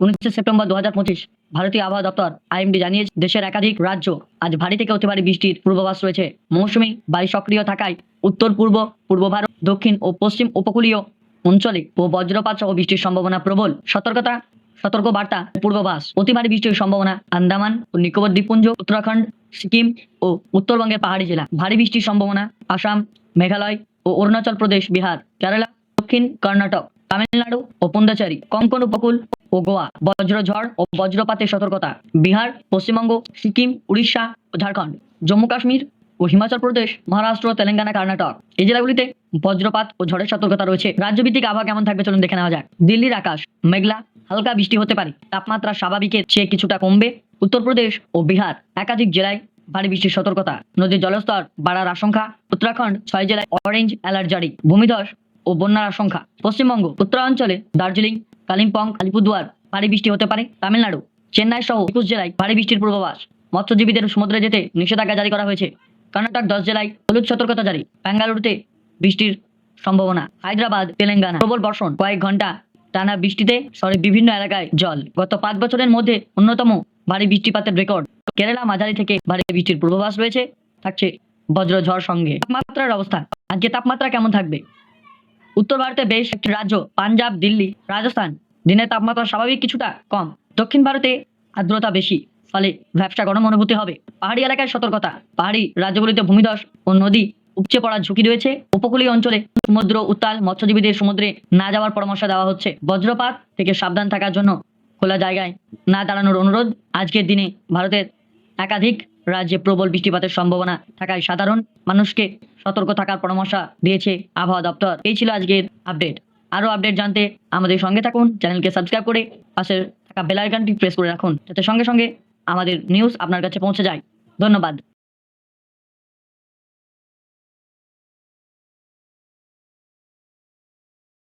উনিশে সেপ্টেম্বর দু হাজার পঁচিশ ভারতীয় আবহাওয়া দপ্তর আইএমডি জানিয়েছে, দেশের একাধিক রাজ্য আজ ভারী থেকে অতি ভারী বৃষ্টির পূর্বাভাস রয়েছে। মৌসুমী বায়ু সক্রিয় থাকায় উত্তর, পূর্ব পূর্ব ভারত, দক্ষিণ ও পশ্চিম উপকূলীয় অঞ্চলে ও বজ্রপাত সহ বৃষ্টির সম্ভাবনা প্রবল। সতর্কতা সতর্ক বার্তা পূর্বাভাস অতি ভারী বৃষ্টির সম্ভাবনা আন্দামান ও নিকোবর দ্বীপপুঞ্জ, উত্তরাখণ্ড, সিকিম ও উত্তরবঙ্গের পাহাড়ি জেলা। ভারী বৃষ্টির সম্ভাবনা আসাম, মেঘালয় ও অরুণাচল প্রদেশ, বিহার, কেরালা, দক্ষিণ কর্ণাটক, তামিলনাড়ু ও পুন্ডাচারী কঙ্কন উপকূল ও গোয়া বজ্রঝড় ও বজ্রপাতের সতর্কতা। বিহার, পশ্চিমবঙ্গ, সিকিম, উড়িষ্যা ও ঝাড়খণ্ড, জম্মু কাশ্মীর ও হিমাচল প্রদেশ, মহারাষ্ট্র, তেলেঙ্গানা, কর্ণাটক। এই জেলাগুলিতে বজ্রপাত ও ঝড়ের সতর্কতা রয়েছে। রাজ্যভিত্তিক আবহাওয়া কেমন থাকবে চলুন দেখে নেওয়া যাক। দিল্লির আকাশ মেঘলা, হালকা বৃষ্টি হতে পারে। তাপমাত্রা স্বাভাবিকের চেয়ে কিছুটা কমবে। উত্তরপ্রদেশ ও বিহার একাধিক জেলায় ভারী বৃষ্টির সতর্কতা। নদীর জলস্তর বাড়ার আশঙ্কা। উত্তরাখণ্ড ছয় জেলায় অরেঞ্জ অ্যালার্ট জারি। ভূমিধস ও বন্যার আশঙ্কা। পশ্চিমবঙ্গ, উত্তরাঞ্চলে দার্জিলিং কালিম্পং আলিপুরদুয়ার ভারী বৃষ্টি হতে পারে তামিলনাড়ু, চেন্নাই সহ একুশ জেলায় ভারী বৃষ্টির পূর্বাভাস। মৎস্যজীবীদের সমুদ্রে যেতে নিষেধাজ্ঞা জারি করা হয়েছে। কর্ণাটক দশ জেলায় হলুদ সতর্কতা জারি। বেঙ্গালুরুতে বৃষ্টির সম্ভাবনা। হায়দ্রাবাদ, তেলেঙ্গানা। প্রবল বর্ষণ। কয়েক ঘণ্টা টানা বৃষ্টিতে শহরের বিভিন্ন এলাকায় জল। গত পাঁচ বছরের মধ্যে অন্যতম ভারী বৃষ্টিপাতের রেকর্ড। কেরালা, মাঝারি থেকে ভারী বৃষ্টির পূর্বাভাস রয়েছে। থাকছে বজ্রঝড় সঙ্গে। তাপমাত্রার অবস্থা। আজকে তাপমাত্রা কেমন থাকবে? উত্তর ভারতে বেশ একটি রাজ্য, পাঞ্জাব, দিল্লি, রাজস্থান। দিনের তাপমাত্রা স্বাভাবিক কিছুটা কম। দক্ষিণ ভারতে আর্দ্রতা বেশি, ফলে ব্যবসা গরম অনুভূতি হবে। পাহাড়ি এলাকায় সতর্কতা। পাহাড়ি রাজ্যগুলিতে ভূমিধস ও নদী উপচে পড়ার ঝুঁকি রয়েছে। উপকূলীয় অঞ্চলে সমুদ্র, উত্তাল, মৎস্যজীবীদের সমুদ্রে না যাওয়ার পরামর্শ দেওয়া হচ্ছে। বজ্রপাত থেকে সাবধান থাকার জন্য খোলা জায়গায় না দাঁড়ানোর অনুরোধ। আজকের দিনে ভারতের একাধিক রাজ্যে প্রবল বৃষ্টিপাতের সম্ভাবনা থাকায় সাধারণ মানুষকে সতর্ক থাকার পরামর্শ দিয়েছে আবহাওয়া দপ্তর। এই ছিল আজকের আপডেট। আরও আপডেট জানতে আমাদের সঙ্গে থাকুন। চ্যানেলকে সাবস্ক্রাইব করে পাশে থাকা বেল আইকনটি প্রেস করে রাখুন, যাতে সঙ্গে সঙ্গে আমাদের নিউজ আপনার কাছে পৌঁছে যায়। ধন্যবাদ।